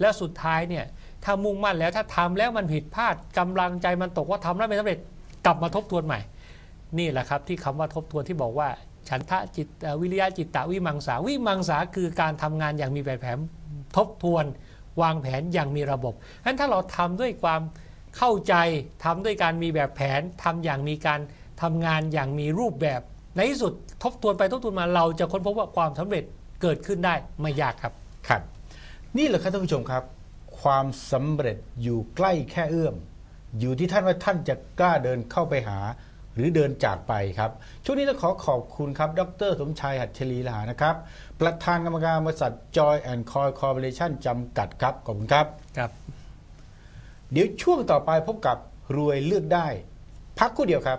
แล้วสุดท้ายเนี่ยถ้ามุ่งมั่นแล้วถ้าทำแล้วมันผิดพลาดกำลังใจมันตกว่าทำแล้วไม่สำเร็จกลับมาทบทวนใหม่ นี่แหละครับที่คำว่าทบทวนที่บอกว่า ฉันทะจิตวิริยะจิตตะวิมังสาวิมังสาคือการทำงานอย่างมีแบบแผนทบทวน วางแผนอย่างมีระบบฉะนั้นถ้าเราทำด้วยความเข้าใจทำด้วยการมีแบบแผนทำอย่างมีการทำงานอย่างมีรูปแบบ ในที่สุดทบทวนไปทบทวนมาเราจะค้นพบว่าความสำเร็จเกิดขึ้นได้ไม่ยากครับครับ นี่แหละครับท่านผู้ชมครับ ความสำเร็จอยู่ใกล้แค่เอื้อม อยู่ที่ท่านว่าท่านจะกล้าเดินเข้าไปหา หรือเดินจากไปครับ ช่วงนี้ต้องขอขอบคุณครับ ดรสมชายหัตถลีลานะครับ ประธานกรรมการบริษัท Joy and Coy Corporation จำกัดครับ ขอบคุณครับ ครับ เดี๋ยวช่วงต่อไปพบกับรวยเลือกได้ พักครู่เดียวครับ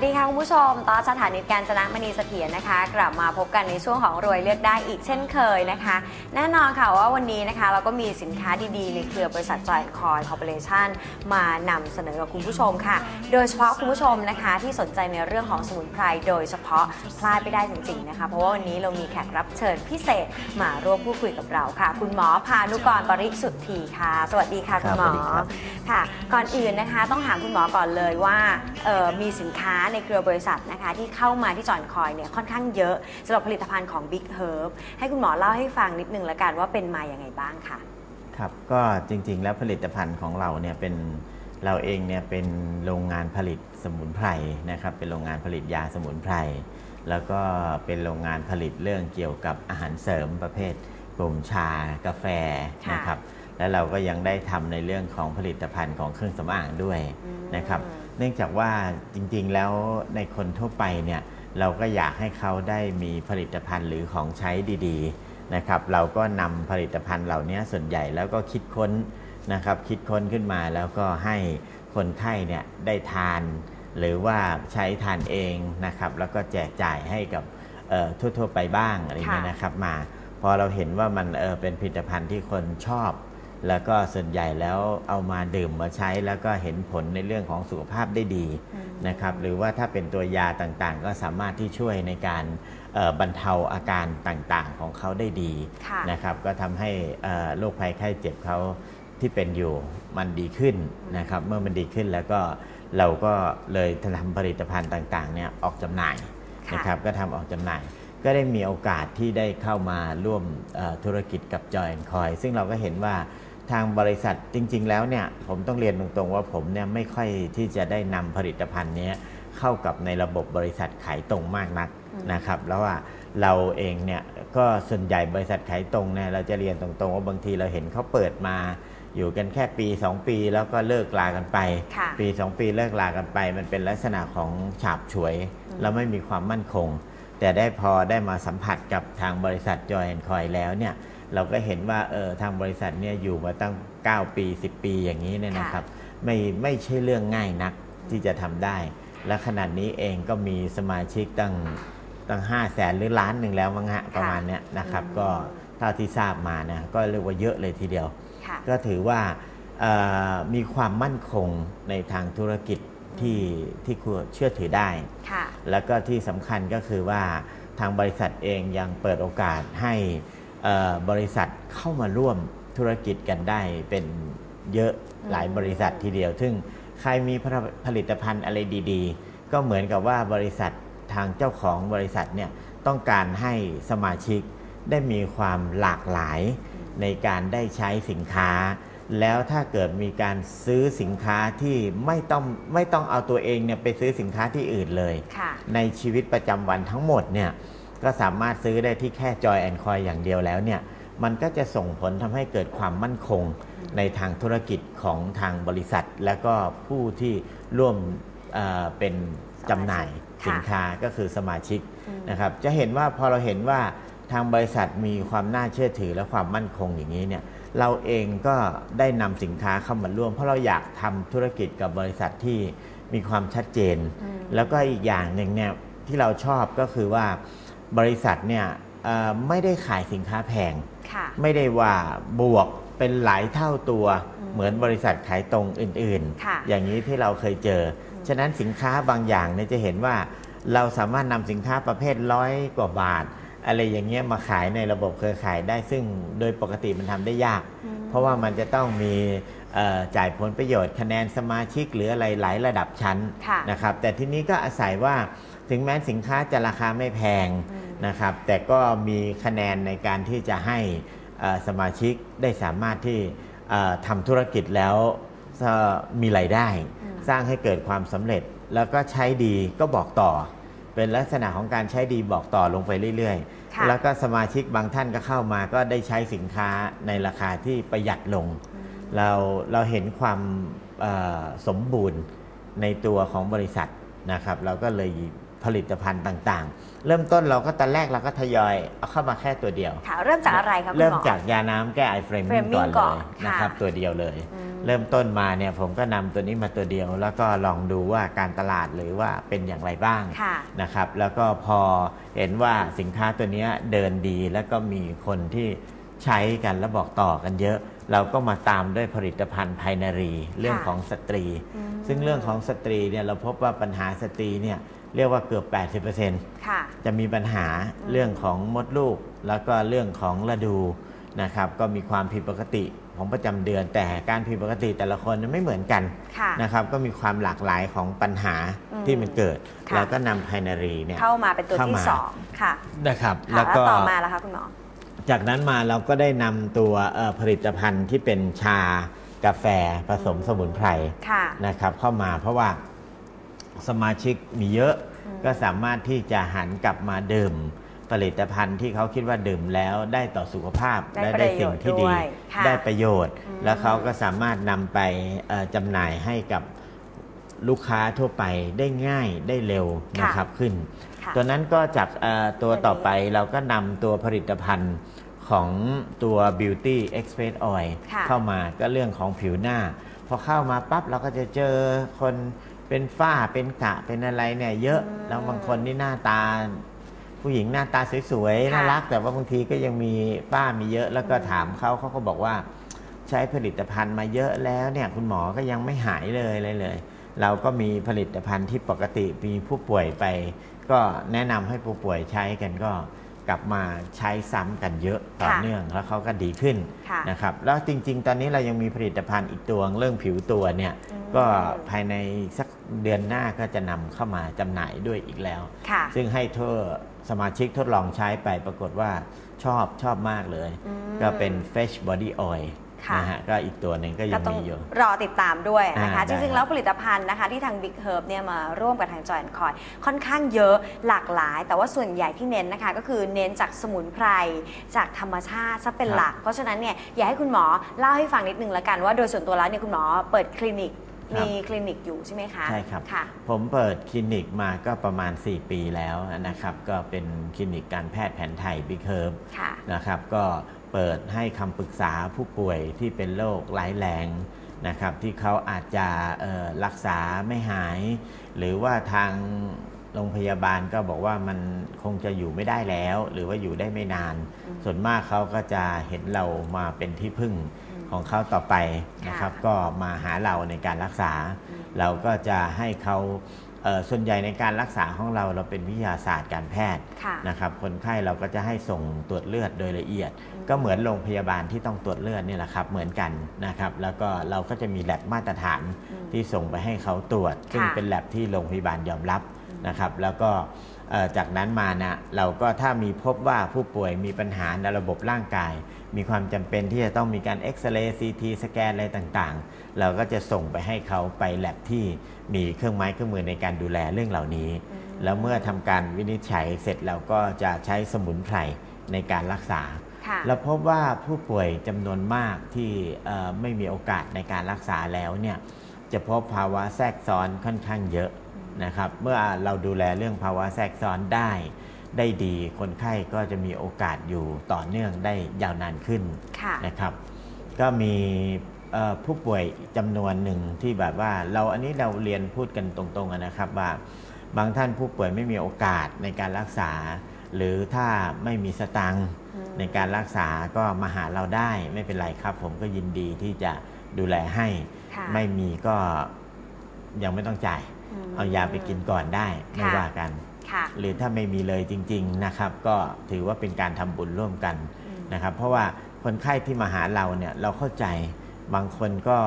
สวัสดีค่ะคุณผู้ชมตอนสถานีการจนะมณีเสถียรนะคะ กลับมาพบกันในช่วงของรวยเลือกได้อีกเช่นเคยนะคะ แน่นอนค่ะว่าวันนี้นะคะ เราก็มีสินค้าดีๆ ในเครือบริษัทจอยคอยคอร์ปอเรชั่นมานำเสนอกับคุณผู้ชมค่ะ โดยเฉพาะคุณผู้ชมนะคะที่สนใจในเรื่องของสมุนไพรโดยเฉพาะพลาดไม่ได้จริงๆนะคะ เพราะว่าวันนี้เรามีแขกรับเชิญพิเศษมาร่วมพูดคุยกับเราค่ะ คุณหมอพานุกรบริสุทธีค่ะ สวัสดีค่ะคุณหมอครับสวัสดีครับค่ะ ก่อนอื่นนะคะ ต้องถามคุณหมอก่อนเลยว่าเอ่อมีสินค้าในเครือบริษัทนะคะที่เข้ามาที่จอยคอยเนี่ยค่อนข้างเยอะสำหรับผลิตภัณฑ์ของ Big Herb ให้คุณหมอเล่าให้ฟังนิดนึงละกันว่าเป็นมาอย่างไงบ้างค่ะ ครับ ก็จริงๆ แล้วผลิตภัณฑ์ของเราเนี่ยเป็นเราเองเนี่ยเป็นโรงงานผลิตสมุนไพรนะครับเป็นโรงงานผลิตยาสมุนไพร แล้วก็เป็นโรงงานผลิตเรื่องเกี่ยวกับอาหารเสริมประเภทกลุ่มชากาแฟค่ะนะครับแล้วเราก็ยังได้ทำในเรื่องของผลิตภัณฑ์ของเครื่องสำอางด้วยอืมนะครับ เนื่องจากว่าจริงๆแล้วในคนทั่วไปเนี่ยเราก็อยากให้เขาได้มีผลิตภัณฑ์หรือของใช้ดีๆนะครับเราก็นำผลิตภัณฑ์เหล่านี้ส่วนใหญ่แล้วก็คิดค้นนะครับคิดค้นขึ้นมาแล้วก็ให้คนไข้เนี่ยได้ทาน หรือว่าใช้ทานเองนะครับแล้วก็แจกจ่ายให้กับทั่วๆไปบ้างอะไรเงี้ยนะครับมาพอเราเห็นว่ามันเออเป็นผลิตภัณฑ์ที่คนชอบ แล้วก็ส่วนใหญ่แล้วเอามาดื่มมาใช้แล้วก็เห็นผลในเรื่องของสุขภาพได้ดีอืมนะครับหรือว่าถ้าเป็นตัวยาต่างๆ ก็สามารถที่ช่วยในการเอ่อบรรเทาอาการต่างๆของเขาได้ดีค่ะนะครับก็ทำให้เอ่อโรคภัยไข้เจ็บเขาที่เป็นอยู่มันดีขึ้นนะครับเมื่อมันดีขึ้นแล้วก็เราก็เลยทำผลิตภัณฑ์ต่างๆเนี่ยออกจำหน่ายค่ะนะครับก็ทำออกจำหน่ายก็ได้มีโอกาสที่ได้เข้ามาร่วมเอ่อธุรกิจกับจอยคอยซึ่งเราก็เห็นว่า ทางบริษัทจริง ๆ แล้วเนี่ยผมต้องเรียนตรงๆว่าผมเนี่ยไม่ค่อยที่จะได้นำผลิตภัณฑ์เนี้ยเข้ากับในระบบบริษัทขายตรงมากนักอืมนะครับแล้วว่าเราเองเนี่ยก็ส่วนใหญ่บริษัทขายตรงเนี่ยเราจะเรียนตรงๆว่าบางทีเราเห็นเขาเปิดมาอยู่กันแค่ปี 2 ปีแล้วก็เลิกลากันไปค่ะปี 2 ปีเลิกลากันไป มันเป็นลักษณะของฉาบฉวย แล้วไม่มีความมั่นคง แต่ได้พอได้มาสัมผัสกับทางบริษัทจอยแอนคอยแล้วเนี่ย เราก็เห็นว่าเออทางบริษัทเนี่ยอยู่มาตั้ง 9 ปี 10 ปีอย่างนี้เนี่ยนะครับ ไม่ไม่ใช่เรื่องง่ายนักที่จะทำได้ และขนาดนี้เองก็มีสมาชิกตั้งตั้งห้าแสนหรือล้านหนึ่งแล้วมั้งฮะประมาณเนี้ยนะครับอืมก็เท่าที่ทราบมานะก็เรียกว่าเยอะเลยทีเดียวค่ะก็ถือว่าเอ่อมีความมั่นคงในทางธุรกิจที่ที่ควรเชื่อถือได้ค่ะแล้วก็ที่สำคัญก็คือว่าทางบริษัทเองยังเปิดโอกาสให้เอ่อ บริษัทเข้ามาร่วมธุรกิจกันได้เป็นเยอะหลายบริษัททีเดียว ซึ่งใครมีผลิตภัณฑ์อะไรดีๆ ก็เหมือนกับว่าบริษัททางเจ้าของบริษัทเนี่ยต้องการให้สมาชิกได้มีความหลากหลายในการได้ใช้สินค้า แล้วถ้าเกิดมีการซื้อสินค้าที่ไม่ต้องไม่ต้องเอาตัวเองเนี่ยไปซื้อสินค้าที่อื่นเลย ในชีวิตประจำวันทั้งหมดเนี่ย ก็สามารถซื้อได้ที่แค่จอยแอนคอยอย่างเดียวแล้วเนี่ยมันก็จะส่งผลทำให้เกิดความมั่นคงในทางธุรกิจของทางบริษัท และก็ผู้ที่ร่วมเอ่อเป็นจำหน่ายค่ะสินค้าก็คือสมาชิกอืมนะครับจะเห็นว่าพอเราเห็นว่าทางบริษัทมีความน่าเชื่อถือและความมั่นคงอย่างนี้เนี่ยเราเองก็ได้นำสินค้าเข้ามาร่วม เพราะเราอยากทำธุรกิจกับบริษัทที่มีความชัดเจนอืมแล้วก็อีกอย่างหนึ่งเนี่ยที่เราชอบก็คือว่า บริษัทเนี่ยเอ่อไม่ได้ขายสินค้าแพง ค่ะ ไม่ได้ว่าบวกเป็นหลายเท่าตัว อืมเหมือนบริษัทขายตรงอื่นค่ะๆ อย่างนี้ที่เราเคยเจอฉะนั้นสินค้าบางอย่างเนี่ยจะเห็นว่าเราสามารถนำสินค้าประเภทร้อยกว่าบาท อะไรอย่างเงี้ยมาขายในระบบเครือข่ายได้ซึ่งโดยปกติมันทำได้ยาก อืมเพราะว่ามันจะต้องมีเอ่อจ่ายผลประโยชน์คะแนนสมาชิกหรืออะไรหลายระดับชั้น ค่ะ นะครับแต่ทีนี้ก็อาศัยว่า ถึงแม้สินค้าจะราคาไม่แพงอืมนะครับ แต่ก็มีคะแนนในการที่จะให้เอ่อสมาชิกได้สามารถที่เอ่อทำธุรกิจแล้วเอ่อมีรายได้อืมสร้างให้เกิดความสำเร็จแล้วก็ใช้ดีก็บอกต่อ เป็นลักษณะของการใช้ดีบอกต่อลงไปเรื่อยค่ะๆแล้วก็สมาชิกบางท่านก็เข้ามาก็ได้ใช้สินค้าในราคาที่ประหยัดลง เราเราเห็นความเอ่อสมบูรณ์ในตัวของบริษัทนะครับ เราก็เลย ผลิตภัณฑ์ต่างๆ เริ่มต้นเราก็ตอนแรกเราก็ทยอยเอาเข้ามาแค่ตัวเดียว ค่ะ เริ่มจากอะไรครับคุณเริ่มหมอจากยาน้ำแก้ไอเฟรมมิ่ง Framing ก่อนก่เลอนยนะครับค่ะตัวเดียวเลย อืม เริ่มต้นมาเนี่ยผมก็นำตัวนี้มาตัวเดียว แล้วก็ลองดูว่าการตลาดหรือว่าเป็นอย่างไรบ้าง ค่ะ นะครับแล้วก็พอเห็นว่าสินค้าตัวเนี้ยเดินดีแล้วก็มีคนที่ใช้กันแล้วบอกต่อกันเยอะ เราก็มาตามด้วยผลิตภัณฑ์ภายนารี เรื่องของสตรี อืมซึ่งเรื่องของสตรีเนี่ยเราพบว่าปัญหาสตรีเนี่ย เรียกว่าเกือบ 80%ค่ะจะมีปัญหาเรื่องของมดลูก แล้วก็เรื่องของระดูนะครับก็มีความผิดปกติของประจำเดือน แต่การผิดปกติแต่ละคนไม่เหมือนกันค่ะนะครับก็มีความหลากหลายของปัญหาอืมที่มันเกิดค่ะแล้วก็นำไพนารีเนี่ยเข้ามาเป็นตัวเข้าที่มาสองค่ะนะครับค่ะแล้วก็ต่อมาแล้วคะคุณหมอจากนั้นมาเราก็ได้นำตัวเอ่อผลิตภัณฑ์ที่เป็นชากาแฟผสมสมุนไพรค่ะนะครับเข้ามาเพราะว่า สมาชิกมีเยอะอืมก็สามารถที่จะหันกลับมาดื่มผลิตภัณฑ์ที่เขาคิดว่าดื่มแล้วได้ต่อสุขภาพได้และประได้โยสิ่งชน์ที่ด้ดีวยค่ะได้ประโยชน์อืมแล้วเขาก็สามารถนำไปเอ่อจำหน่ายให้กับลูกค้าทั่วไปได้ง่ายได้เร็วนะครับขึ้นค่ะตัวนั้นก็จากเอ่อตัวตัวนี้ต่อไปเราก็นำตัวผลิตภัณฑ์ของตัว Beauty Express Oil ค่ะเข้ามาก็เรื่องของผิวหน้า พอเข้ามาปั๊บเราก็จะเจอคน เป็นฝ้าเป็นกระเป็นอะไรเนี่ย เยอะอืมแล้วบางคนนี่หน้าตา ผู้หญิงหน้าตาสวยๆค่ะน่ารัก แต่ว่าบางทีก็ยังมีฝ้ามีเยอะ แล้วก็ถามเขาเขาก็บอกว่า ใช้ผลิตภัณฑ์มาเยอะแล้วเนี่ยคุณหมอก็ยังไม่หายเลยเลยเลย เราก็มีผลิตภัณฑ์ที่ปกติมีผู้ป่วยไป ก็แนะนำให้ผู้ป่วยใช้กันก็ กลับมาใช้ซ้ำกันเยอะต่อค่ะเนื่องแล้วเขาก็ดีขึ้นค่ะนะครับแล้วจริง ๆ ตอนนี้เรายังมีผลิตภัณฑ์อีกตัวเรื่องผิวตัวเนี่ยอืมก็ภายในสักเดือนหน้าก็จะนำเข้ามาจำหน่ายด้วยอีกแล้วค่ะซึ่งให้ทั่วสมาชิกทดลองใช้ไปปรากฏว่าชอบชอบมากเลยอืมก็เป็น Fresh Body Oil ค่ะ นะฮะก็อีกตัวหนึ่งก็ก็ยังต้องมีอยู่รอติดตามด้วยนะคะอ่าจริงได้ๆแล้วผลิตภัณฑ์นะคะที่ทาง Big Herb เนี่ยมาร่วมกับทางจอยคอยค่อนข้างเยอะหลากหลาย แต่ว่าส่วนใหญ่ที่เน้นนะคะ ก็คือเน้นจากสมุนไพรจากธรรมชาติซะเป็นหลัก เพราะฉะนั้นเนี่ยอยากให้คุณหมอเล่าให้ฟังนิดนึงละกันว่าโดยส่วนตัวแล้วเนี่ยคุณหมอเปิดคลินิกครับมีคลินิกอยู่ใช่ไหมคะใช่ครับค่ะผมเปิดคลินิกมาก็ประมาณ 4 ปีแล้วนะครับ ก็เป็นคลินิกการแพทย์แผนไทย Big Herb ค่ะนะครับก็ เปิดให้คำปรึกษาผู้ป่วยที่เป็นโรคร้ายแรงนะครับที่เขาอาจจะเอ่อรักษาไม่หาย หรือว่าทางโรงพยาบาลก็บอกว่ามันคงจะอยู่ไม่ได้แล้ว หรือว่าอยู่ได้ไม่นาน ส่วนมากเขาก็จะเห็นเรามาเป็นที่พึ่งของเขาต่อไปนะครับค่ะก็มาหาเราในการรักษาอืมเราก็จะให้เขาเอ่อ ส่วนใหญ่ในการรักษาของเราเราเป็นวิทยาศาสตร์การแพทย์ค่ะนะครับคนไข้เราก็จะให้ส่งตรวจเลือดโดยละเอียดอืมก็เหมือนโรงพยาบาลที่ต้องตรวจเลือดนี่แหละครับเหมือนกันนะครับแล้วก็เราก็จะมีแลบมาตรฐานอืมที่ส่งไปให้เขาตรวจ ซึ่งค่ะเป็นแลบที่โรงพยาบาลยอมรับ นะครับ แล้วก็เอ่อจากนั้นมานะเราก็ถ้ามีพบว่าผู้ป่วยมีปัญหาในระบบร่างกาย มีความจำเป็นที่จะต้องมีการเอ็กซเรย์ซีทีสแกนอะไรต่างๆ เราก็จะส่งไปให้เขาไปแลบที่มีเครื่องไม้เครื่องมือในการดูแลเรื่องเหล่านี้ แล้วเมื่อทำการวินิจฉัยเสร็จเราก็จะใช้สมุนไพรในการรักษาค่ะแล้วพบว่าผู้ป่วยจำนวนมากที่เอ่อไม่มีโอกาสในการรักษาแล้วเนี่ยจะพบภาวะแทรกซ้อนค่อนข้างเยอะ นะครับเมื่อเราดูแลเรื่องภาวะแทรกซ้อนได้ ได้ดีคนไข้ก็จะมีโอกาสอยู่ต่อเนื่องได้ยาวนานขึ้นค่ะนะครับ ก็มีเอ่อผู้ป่วยจำนวนหนึ่งที่แบบว่าเราอันนี้เราเรียนพูดกันตรงๆอะนะครับว่าบางท่านผู้ป่วยไม่มีโอกาสในการรักษา หรือถ้าไม่มีสตังค์อืมในการรักษาก็มาหาเราได้ไม่เป็นไรครับ ผมก็ยินดีที่จะดูแลให้ค่ะไม่มีก็ยังไม่ต้องจ่ายม เอายาไปกินก่อนได้ไม่ค่ะว่ากันค่ะหรือถ้าไม่มีเลยจริง ๆนะครับ ก็ถือว่าเป็นการทำบุญร่วมกันอืมนะครับ เพราะว่าคนไข้ที่มาหาเราเนี่ยเราเข้าใจบางคนก็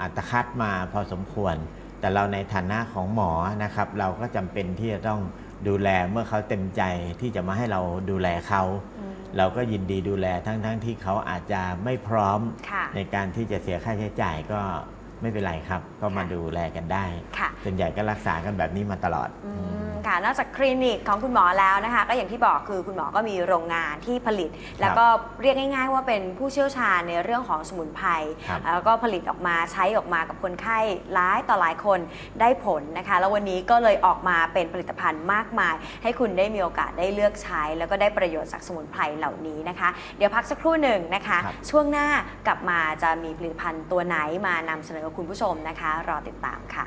อัตคัดมาพอสมควร แต่เราในฐานะของหมอนะครับ เราก็จำเป็นที่จะต้องดูแลเมื่อเขาเต็มใจที่จะมาให้เราดูแลเขาอืมเราก็ยินดีดูแลทั้งๆทที่เขาอาจจะไม่พร้อมค่ะในการที่จะเสียค่าใช้จ่ายก็ ไม่เป็นไรครับ ก็มาค่ะดูแลกันได้ค่ะ ส่วนใหญ่ก็รักษากันแบบนี้มาตลอด อืมค่ะ นอกจากคลินิกของคุณหมอแล้วนะคะ ก็อย่างที่บอกคือคุณหมอก็มีโรงงานที่ผลิต แล้วก็เรียกง่าย ๆ ว่าเป็นผู้เชี่ยวชาญในเรื่องของสมุนไพรครับ แล้วก็ผลิตออกมาใช้ออกมากับคนไข้หลายต่อหลายคนได้ผลนะคะ แล้ววันนี้ก็เลยออกมาเป็นผลิตภัณฑ์มากมาย ให้คุณได้มีโอกาสได้เลือกใช้ แล้วก็ได้ประโยชน์จากสมุนไพรเหล่านี้นะคะ เดี๋ยวพักสักครู่หนึ่งนะคะ ครับ ช่วงหน้ากลับมาจะมีผลิตภัณฑ์ตัวไหนมานำเสนอกับคุณผู้ชมนะคะ รอติดตามค่ะ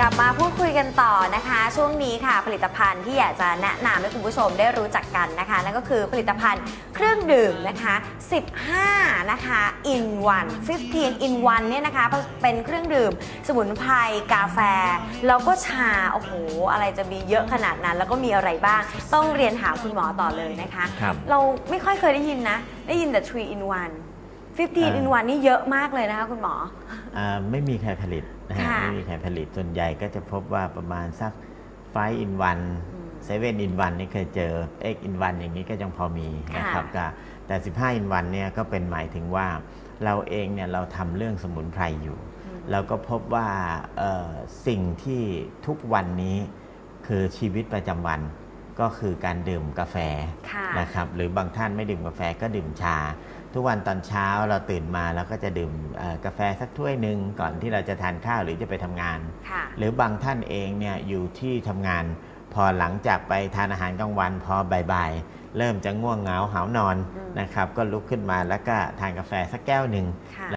กลับมาพูดคุยกันต่อนะคะ ช่วงนี้ค่ะ ผลิตภัณฑ์ที่อยากจะแนะนำให้คุณผู้ชมได้รู้จักกันนะคะ นั่นก็คือผลิตภัณฑ์เครื่องดื่มนะคะ 15 นะคะ in one 15 in one เนี่ยนะคะ เป็นเครื่องดื่มสมุนไพรกาแฟ แล้วก็ชา โอ้โห อะไรจะมีเยอะขนาดนั้น แล้วก็มีอะไรบ้าง ต้องเรียนถามคุณหมอต่อเลยนะคะครับเราไม่ค่อยเคยได้ยินนะ ได้ยินแต่ 3 in 1 15 in 1นี่เยอะมากเลยนะคะคุณหมออ่าไม่มีใครผลิต นะฮะค่ะ ไม่มีใครผลิตส่วนใหญ่ก็จะพบว่าประมาณสักไฟอินวันเซเว่นอินวันนี่เคยเจอเอ็กอินวันอย่างนี้ก็ยังพอมีนะครับก็แต่ 15อินวันเนี่ยก็เป็นหมายถึงว่าเราเองเนี่ยเราทำเรื่องสมุนไพรอยู่ เราก็พบว่าเอ่อสิ่งที่ทุกวันนี้คือชีวิตประจำวัน ก็คือการดื่มกาแฟค่ะนะครับหรือบางท่านไม่ดื่มกาแฟก็ดื่มชา ทุกวันตอนเช้าเราตื่นมาเราก็จะดื่มเอ่อกาแฟสักถ้วยหนึ่งก่อนที่เราจะทานข้าวหรือจะไปทำงานค่ะหรือบางท่านเองเนี่ยอยู่ที่ทำงาน พอหลังจากไปทานอาหารกลางวันพอบ่ายๆเริ่มจะง่วงเหงาหาวนอนอืมนะครับก็ลุกขึ้นมาแล้วก็ทานกาแฟสักแก้วหนึ่งค่ะ